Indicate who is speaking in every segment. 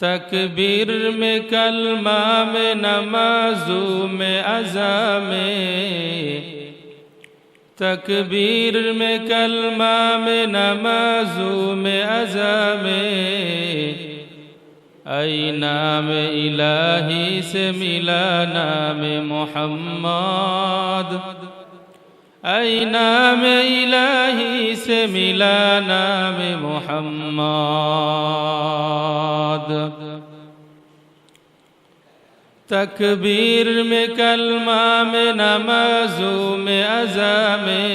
Speaker 1: تکبیر میں کلمہ میں نمازوں میں عزا میں تکبیر میں کلمہ میں نمازوں میں عزا میں ای نام الہی سے ملا نام محمد اے نام الہی سے ملا نام محمد تکبیر میں کلمہ میں نمازوں میں عزا میں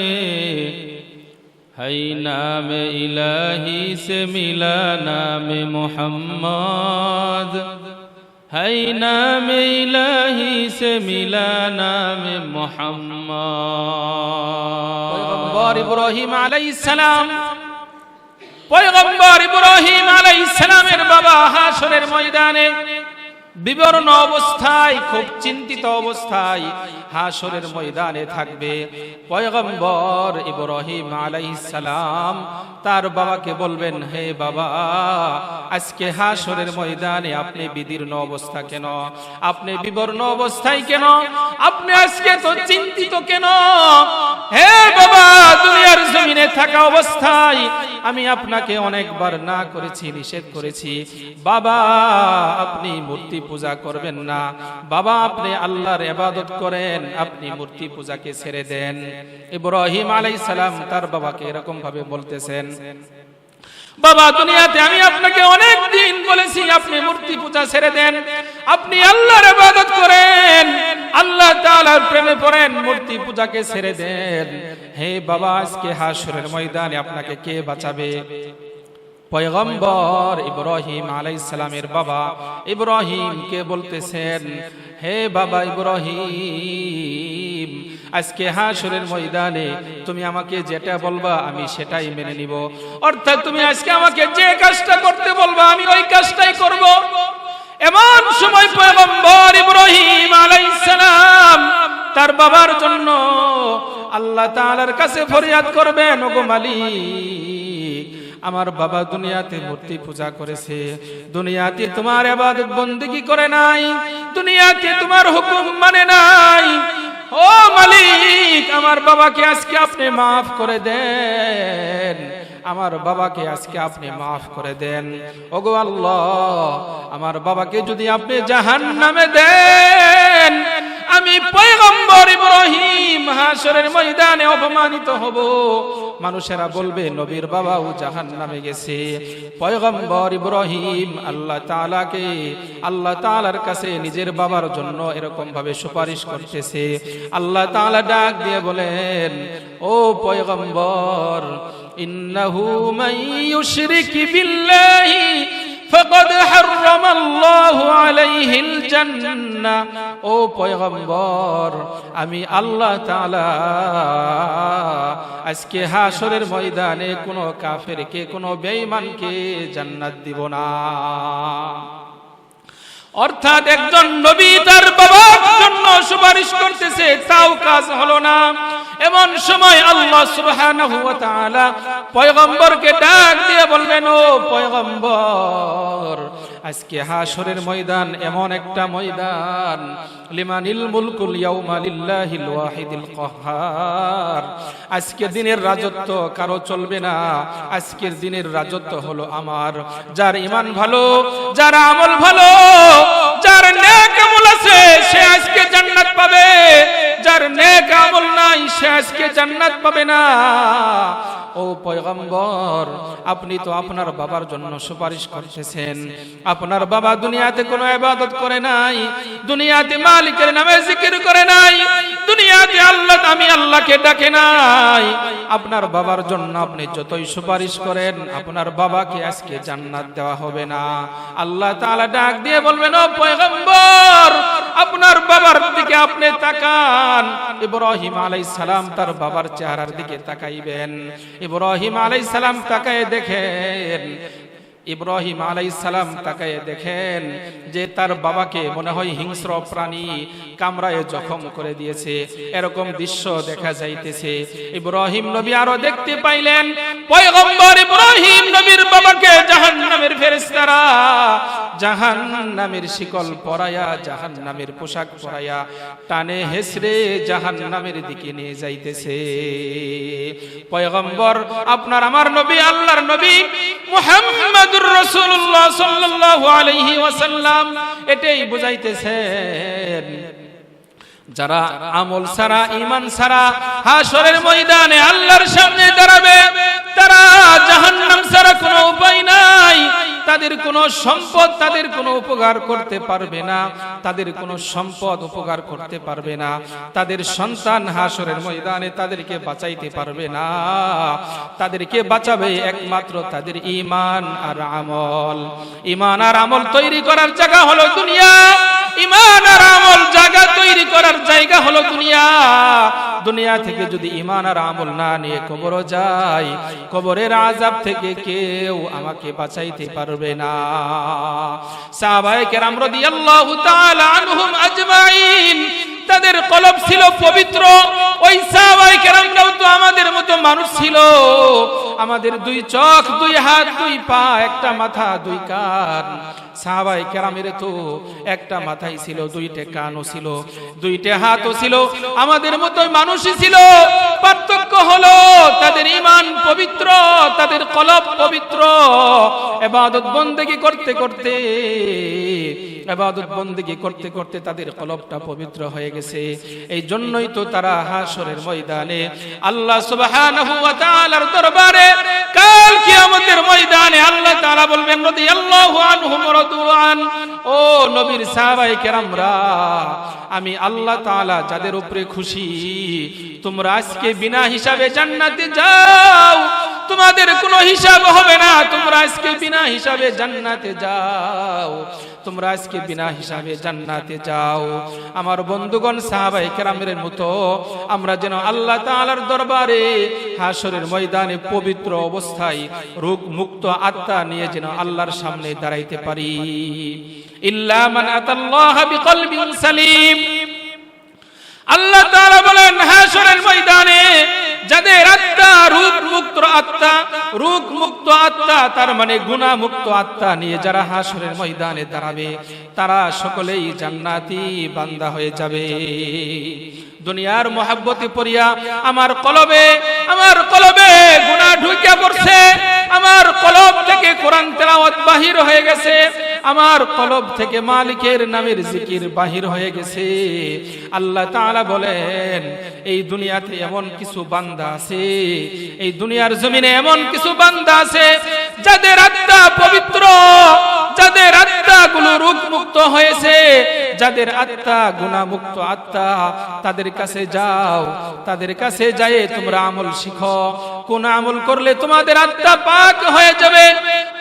Speaker 1: ہے نام الہی سے ملا نام محمد है नाम इलाही से मिला नाम
Speaker 2: পয়গম্বর
Speaker 1: मोहम्मद
Speaker 2: ইব্রাহিম আলাইহিস সালাম পয়গম্বর ইব্রাহিম আলাইহিস সালামের বাবা হাসরের ময়দানে বিবরণ অবস্থায়, খুব চিন্তিত অবস্থায় হাসরের ময়দানে থাকবে। পয়গম্বর ইব্রাহিম সালাম তার বাবাকে বলবেন, হে বাবা, আজকে হাসরের ময়দানে আপনি বিদীর্ণ অবস্থা কেন? আপনি বিবর্ণ অবস্থায় কেন? আপনি আজকে তো চিন্তিত কেন? হে বাবা, দুনিয়ার জমিনে থাকা অবস্থায় আমি আপনাকে অনেকবার না করেছি, নিষেধ করেছি। বাবা, আপনি মূর্তি পূজা করবেন না। বাবা, আপনি আল্লাহর এবাদত করেন, আপনি মূর্তি পূজাকে ছেড়ে দেন। ইব্রাহিম আলাই সালাম তার বাবাকে এরকম ভাবে বলতেছেন, বাবা, দুনিয়াতে আমি আপনাকে অনেক দিন বলেছি, আপনি মূর্তি পূজা ছেড়ে দেন, আপনি আল্লাহর ইবাদত করেন। আল্লাহ তাআলার প্রেমে পড়েন, মূর্তি পূজাকে ছেড়ে দেন। হে বাবা, আজকে হাসরের ময়দানে আপনাকে কে বাঁচাবে? পয়গম্বর ইব্রাহিম আলাইহিস সালামের বাবা ইব্রাহিম কে বলতেছেন, হে বাবা ইব্রাহিম, আজকে হাসরের ময়দানে তুমি আমাকে যেটা বলবা আমি সেটাই মেনে নিব। অর্থাৎ তুমি আজকে আমাকে যে কাজটা করতে বলবা আমি ওই কাজটাই করব। এমন সময় পয়গম্বর ইব্রাহিম আলাইহিস সালাম তার বাবার জন্য আল্লাহ তাআলার কাছে ফরিয়াদ করবেন, ওগো মালিক, আমার বাবা দুনিয়াতে মূর্তি পূজা করেছে। দুনিয়াতে তোমার আবাদত বন্দিগি করে নাই। দুনিয়াতে তোমার হুকুম মানে নাই। ও মালিক, আমার বাবাকে আজকে আপনি মাফ করে দেন। আমার বাবাকে আজকে আপনি মাফ করে দেন। ওগো আল্লাহ, আমার বাবাকে যদি আপনি জাহান নামে দেন, আমি পয়গম্বর ইব্রাহিম হাসরের ময়দানে অপমানিত হব। মানুষেরা বলবে, নবীর বাবাও জাহান নামে গেছে। পয়গম্বর ইব্রাহিম আল্লাহ তাআলাকে, আল্লাহ তাআলার কাছে নিজের বাবার জন্য এরকম ভাবে সুপারিশ করতেছে। আল্লাহ তাআলা ডাক দিয়ে বলেন, ও পয়গম্বর ইন্নাহু মান ইউশরিক বিল্লাহি فقد حرم الله عليه الجنة ও পয়গম্বর আমি আল্লাহ তাআলা আজকে হাসরের ময়দানে কোনো কাফেরকে কোনো বেঈমানকে জান্নাত দিব না অর্থাৎ একজন নবী তার বাবার জন্য সুপারিশ করতেছে তাও কাজ হলো না এমন সময় আল্লাহ সুবহানাহু ওয়া তাআলা পয়গম্বরকে ডাক দিয়ে বলবেন, ও পয়গম্বর, আজকে হাসরের ময়দান, এমন একটা ময়দান, লিমানিল মুলকুল ইয়াউমা লিল্লাহিল ওয়াহিদিল কাহ্হার আজকে দিনের রাজত্ব কারও চলবে না, আজকের দিনের রাজত্ব হলো আমার। যার ঈমান ভালো, যার আমল ভালো, যার নেক আমল আছে, সে আজকে জান্নাত পাবে। যার নেক আমল নাই, সে আজকে জান্নাত পাবে না। ও পয়গম্বর, আপনি তো আপনার বাবার জন্য সুপারিশ করতেছেন। আপনার বাবা দুনিয়াতে কোনো ইবাদত করে নাই, দুনিয়াতে মালিকের নামে জিকির করে নাই, দুনিয়াতে আল্লাহ, আমি আল্লাহকে ডাকে নাই। আপনার বাবার জন্য আপনি যতই সুপারিশ করেন, আপনার বাবাকে আজকে জান্নাত দেওয়া হবে না। আল্লাহ তাআলা ডাক দিয়ে বলবেন, ও পয়গম্বর আপনার বাবার দিকে আপনি তাকান। ইব্রাহিম আলাই সালাম তার বাবার চেহারার দিকে তাকাইবেন। ইব্রাহিম আলাই সালাম তাকায় দেখেন ইব্রাহিম আলাইসালাম তাকে দেখেন যে তার বাবাকে মনে হয় হিংস্র প্রাণী কামড়ায় জখম করে দিয়েছে। এরকম দৃশ্য দেখা যাইতেছে। ইব্রাহিম নবী আরও দেখতে পাইলেন ইব্রাহিম নবীর বাবাকে শিকল পোশাক টানে হেসরে দিকে নিয়ে যাইতেছে। পয়গম্বর, আপনার আমার নবী, আল্লাহর নবী মুহাম্মদুর রাসূলুল্লাহ সাল্লাল্লাহু আলাইহি ওয়াসাল্লাম। এটাই বুঝাইতেছেন, যারা আমল সারা ইমান সারা হাসরের ময়দানে আল্লাহর সামনে দাঁড়াবে, তারা জাহান্নাম ছাড়া কোনো উপায় নাই। তাদের কোনো সম্পদ তাদের কোনো উপকার করতে পারবে না, তাদের কোনো সম্পদ উপকার করতে পারবে না, তাদের সন্তান হাসরের ময়দানে তাদেরকে বাঁচাইতে পারবে না, তাদেরকে বাঁচাবে একমাত্র তাদের ইমান আর আমল। ইমান আর আমল তৈরি করার জায়গা হলো দুনিয়া ইমান আর আমল জায়গা তৈরি করার জায়গা হলো দুনিয়া। দুনিয়া থেকে যদি ইমান আর আমল না নিয়ে কবর যায়, কবরের আজাব থেকে কেউ আমাকে বাঁচাইতে পারবে না। সাহাবায়ে কেরাম রাদিয়াল্লাহু তাআলা আনহুম আজমাইন। তাদের কলব ছিল পবিত্র। ওই সাহাবায়ে কেরামরাও তো আমাদের মতো মানুষ ছিল। আমাদের দুই চোখ, দুই হাত, দুই পা, একটা মাথা, দুই কান। সাহাবাই কেরামের তো একটা মাথাই ছিল, দুইটা কানও ছিল, দুইটা হাতও ছিল। আমাদের মতোই মানুষই ছিল। পার্থক্য হলো তাদের ইমান পবিত্র, তাদের কলব পবিত্র। এবাদত বন্দেগি করতে করতে এবাদত বন্দেগি করতে করতে তাদের কলবটা পবিত্র হয়ে গেছে। এই জন্যই তো তারা হাসরের ময়দানে আল্লাহ সুবহানাহু ওয়া তাআলার দরবারে কাল কিয়ামতের ময়দানে আল্লাহ তাআলা বলবেন, রাদিয়াল্লাহু আনহুম রাদুয়ান ও নবীর সাহাবায়ে কেরামরা, আমি আল্লাহ তাআলা যাদের উপরে খুশি, তোমরা আজকে বিনা হিসাবে জান্নাতে যাও। তোমাদের কোনো হিসাব হবে না, তোমরা আজকে বিনা হিসাবে জান্নাতে যাও। তোমরা আজকে বিনা হিসাবে জান্নাতে যাও। আমার বন্ধুগণ সাহাবাই কেরামের মতো, আমরা যেন আল্লাহ তাআলার দরবারে হাসরের ময়দানে পবিত্র অবস্থায় রোগ মুক্ত আত্মা নিয়ে যেন আল্লাহর সামনে দাঁড়াইতে পারি। ইল্লা মান আতাল্লাহ বিকলবিন সালিম। আল্লাহ তাআলা বলেন হাসরের ময়দানে যাদের আত্মা রূপ মুক্ত আত্মা রূপ মুক্ত আত্মা, তার মানে গুণা মুক্ত আত্মা নিয়ে যারা হাসরের ময়দানে দাঁড়াবে, তারা সকলেই জান্নাতি বান্দা হয়ে যাবে। দুনিয়ার মহাব্বতে পড়িয়া আমার কলবে আমার কলবে গুনাহ ঢুকে পড়ছে, আমার কলব থেকে কোরআন তেলাওয়াত বাহির হয়ে গেছে। আমার কলব থেকে মালিকের নামের জিকির বাহির হয়ে গেছে। আল্লাহ তাআলা বলেন, এই দুনিয়াতে এমন কিছু বান্দা আছে, এই দুনিয়ার জমিনে এমন কিছু বান্দা আছে, যাদের আত্মা পবিত্র, যাদের আত্মাগুলো রোগমুক্ত যাদের আত্মা গুণামুক্ত আত্মা, তাদের কাছে যাও, তাদের কাছে যায় তোমরা আমল শিখো। কোন আমল করলে তোমাদের আত্মা পাক হয়ে যাবে,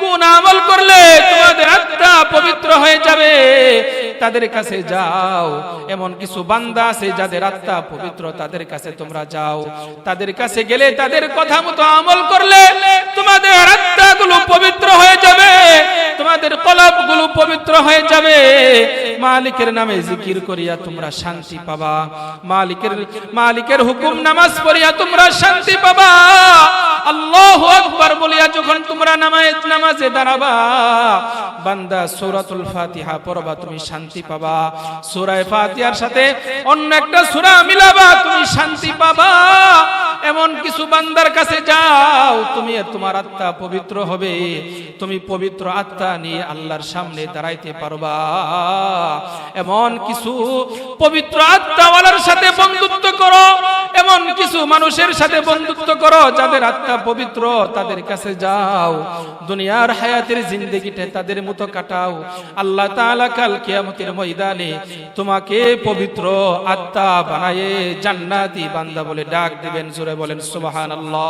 Speaker 2: কোন আমল করলে তোমাদের আত্মা পবিত্র হয়ে যাবে, তাদের কাছে যাও। এমন কিছু বান্দা আছে যাদের আত্মা পবিত্র, তাদের কাছে তোমরা যাও। তাদের কাছে গেলে তাদের কথা মতো আমল করলে তোমাদের যাবে তোমাদের কলবগুলো পবিত্র হয়ে যাবে। মালিকের নামে জিকির করিয়া তোমরা শান্তি পাবা। মালিকের মালিকের হুকুম নামাজ পড়িয়া তোমরা শান্তি পাবা। আল্লাহু আকবার বলিয়া যখন তোমরা নামাজ, নামাজে দাঁড়াবা, বান্দা সূরাতুল ফাতিহা পড়বা, তুমি শান্তি পাবা। সূরা ফাতিহার সাথে অন্য একটা সূরা মিলাবা, তুমি শান্তি পাবা। এমন কিছু বান্দার কাছে যাও, তুমি তোমার আত্মা পবিত্র হবে। তুমি পবিত্র আত্মা নিয়ে আল্লাহর সামনে দাঁড়াইতে পারবা। এমন কিছু পবিত্র আত্মাওয়ালার সাথে বন্ধুত্ব করো, এমন কিছু মানুষের সাথে বন্ধুত্ব করো, যাদের আত্মা পবিত্র, তাদের কাছে যাও। দুনিয়ার হায়াতের জিন্দগিটা তাদের মতো কাটাও। আল্লাহ তাআলা কাল কিয়ামতের ময়দানে তোমাকে পবিত্র আত্মা বানায়ে জান্নাতি বান্দা বলে ডাক দিবেন জোরে বলেন, সুবহানাল্লাহ।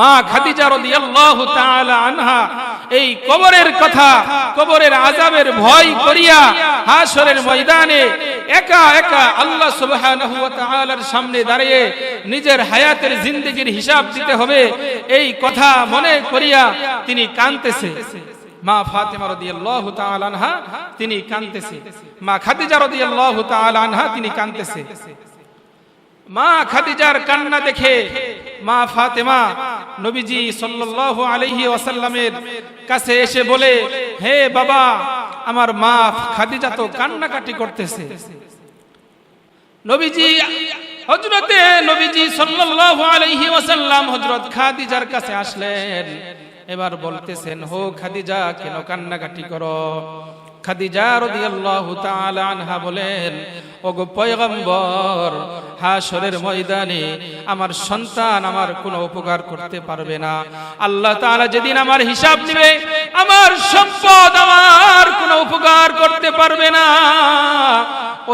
Speaker 2: মা খাদিজা তাআলা আনহা, এই কবরের কথা, কবরের আযাবের ভয় করিয়া ময়দানে একা একা আল্লাহ সুবহানাহু ওয়া তাআলার সামনে দাঁড়িয়ে নিজের হায়াতের জিন্দেগির হিসাব দিতে হবে, এই কথা মনে করিয়া তিনি কাঁদতেছে। মা ফাতেমা রাদিয়াল্লাহু তাআলা আনহা, তিনি কাঁদতেছে। মা খাদিজা রাদিয়াল্লাহু তাআলা আনহা, তিনি কাঁদতেছে। মা খাদিজার কান্না দেখে মা ফাতেমা নবীজি সাল্লাল্লাহু আলাইহি ওয়াসাল্লামের কাছে এসে বলে, হে বাবা, আমার মা খাদিজা তো কান্নাকাটি করতেছে। নবীজি, হযরতে নবীজি সাল্লাল্লাহু আলাইহি ওয়াসাল্লাম হযরত খাদিজার কাছে আসলেন। এবার বলতেছেন, হো খাদিজা, কেন কান্নাকাটি করো? খাদিজা রাদিয়াল্লাহু তাআলা আনহা বলেন, ওগো পয়গম্বর, হাশরের ময়দানে আমার সন্তান আমার কোনো উপকার করতে পারবে না। আল্লাহ তাআলা যেদিন আমার হিসাব নেবে, আমার সম্পদ আমার কোনো উপকার করতে পারবে না।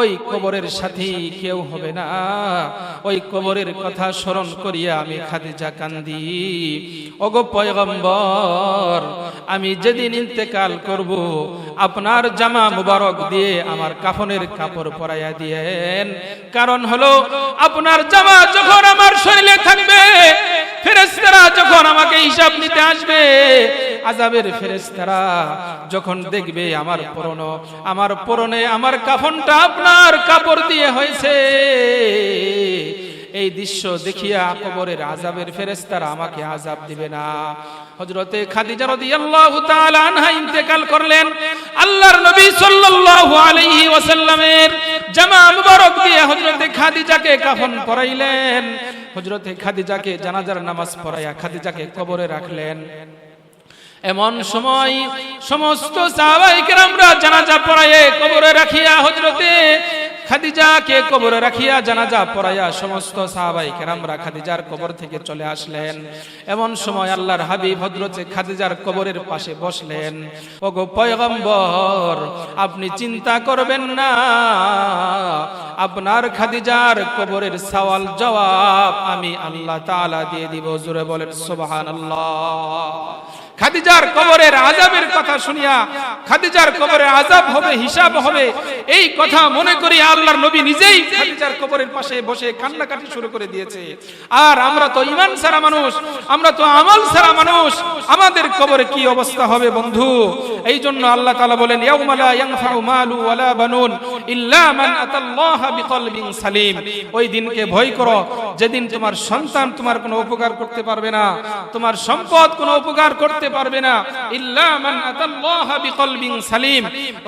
Speaker 2: ওই কবরের সাথী কেউ হবে না। ওই কবরের কথা স্মরণ করিয়া আমি খাদিজা কান্দি। ওগো পয়গম্বর, আমি যেদিন ইন্তেকাল করব, আপনার জামা মুবারক দিয়ে আমার কাফনের কাপড় পরাইয়া দিয়েন। কারণ হলো, আপনার জামা যখন আমার শরীরে থাকবে, ফেরেশতারা যখন আমাকে হিসাব নিতে আসবে আজাবের ফেরেশতারা যখন দেখবে আমার পরনো, আমার পরনে আমার কাফনটা আপনার কাপড় দিয়ে হয়েছে। এই দৃশ্য দেখিয়া কবরের আজাবের ফেরেশতারা আমাকে আজাব দিবে না। হযরতে খাদিজা আনহা ইন্তেকাল করলেন। আল্লাহর নবী সাল্লাল্লাহু আলাইহি ওয়াসাল্লামের জামা মুবারক দিয়ে হযরতে খাদিজাকে কাফন পরাইলেন। হযরতে খাদিজাকে জানাজার নামাজ পড়াইয়া খাদিজাকে কবরে রাখলেন। এমন সময় সমস্ত জানাজা পড়াইয়ে কবরে রাখিয়া হজরতে খাদিজাকে কবরে রাখিয়া জানাজা পড়াইয়া সমস্ত সাহাবাই কেরামরা খাদিজার কবর থেকে চলে আসলেন। এমন সময় আল্লাহর হাবিব হজরতে খাদিজার কবরের পাশে বসলেন। ওগো পয়গম্বর, আপনি চিন্তা করবেন না। আপনার খাদিজার কবরের সওয়াল জবাব আমি আল্লাহ তাআলা দিয়ে দিব। জোরে বলেন, সুবহানাল্লাহ। খাদিজার কবরের আজাবের কথা শুনিয়া খাদিজার কবরের আজাব হবে, হিসাব হবে। এই কথা মনে করি আল্লাহর নবী নিজেই খাদিজার কবরের পাশে বসে কান্নাকাটি শুরু করে দিয়েছে। আর আমরা তো ইমান সারা মানুষ, আমরা তো আমল সারা মানুষ, আমাদের কবরে কি অবস্থা হবে বন্ধু? এই জন্য আল্লাহ তাআলা বলেন, ইয়াউমা লা ইয়ানফাউ মালু ওয়ালা বানুন ইল্লা মান আতাল্লাহা বিকলবিন সালিম। ওই দিনকে ভয় করো, যেদিন তোমার সন্তান তোমার কোনো উপকার করতে পারবে না, তোমার সম্পদ কোনো উপকার করতে পারবে না। ইল্লা মান বিকলবিন সালিম।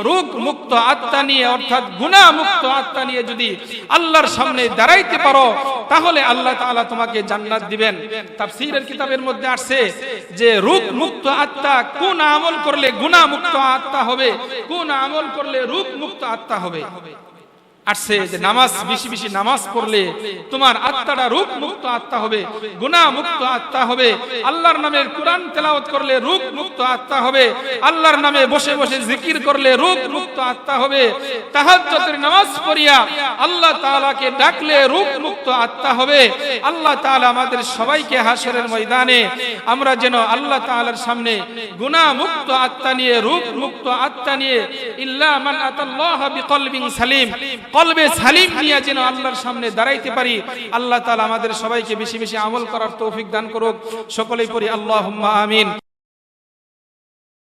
Speaker 2: রোগ মুক্ত আত্মা নিয়ে, অর্থাৎ গুনাহ মুক্ত আত্মা নিয়ে যদি আল্লাহর সামনে দাঁড়াইতে পারো, তাহলে আল্লাহ তাআলা তোমাকে জান্নাত দিবেন। তাফসীরের কিতাবের মধ্যে আসছে যে, রোগ মুক্ত আত্মা কোন আমল করলে গুনাহ মুক্ত আত্মা হবে? কোন আমল করলে রোগ মুক্ত আত্মা হবে? আসছে যে নামাজ, বেশি বেশি নামাজ পড়লে তোমার আত্মাটা রূপ মুক্ত আত্মা হবে গুনাহ মুক্ত আত্মা হবে। আল্লাহর নামে কোরআন তেলাওয়াত করলে রূপ মুক্ত আত্মা হবে। আল্লাহর নামে বসে বসে জিকির করলে রূপ মুক্ত আত্মা হবে। তাহাজ্জুদের নামাজ পড়িয়া আল্লাহ তাআলাকে ডাকলে রূপ মুক্ত আত্মা হবে। আল্লাহ তাআলা আমাদের সবাইকে হাসরের ময়দানে আমরা যেন আল্লাহ তাআলার সামনে গুনাহ মুক্ত আত্মা নিয়ে রূপ মুক্ত আত্মা নিয়ে, ইল্লা সালিম, কলবে সালিম নিয়ে যেন আল্লাহর সামনে দাঁড়াইতে পারি। আল্লাহ তাআলা আমাদের সবাইকে বেশি বেশি আমল করার তৌফিক দান করুক। সকলেই পড়ি আল্লাহুম্মা আমিন।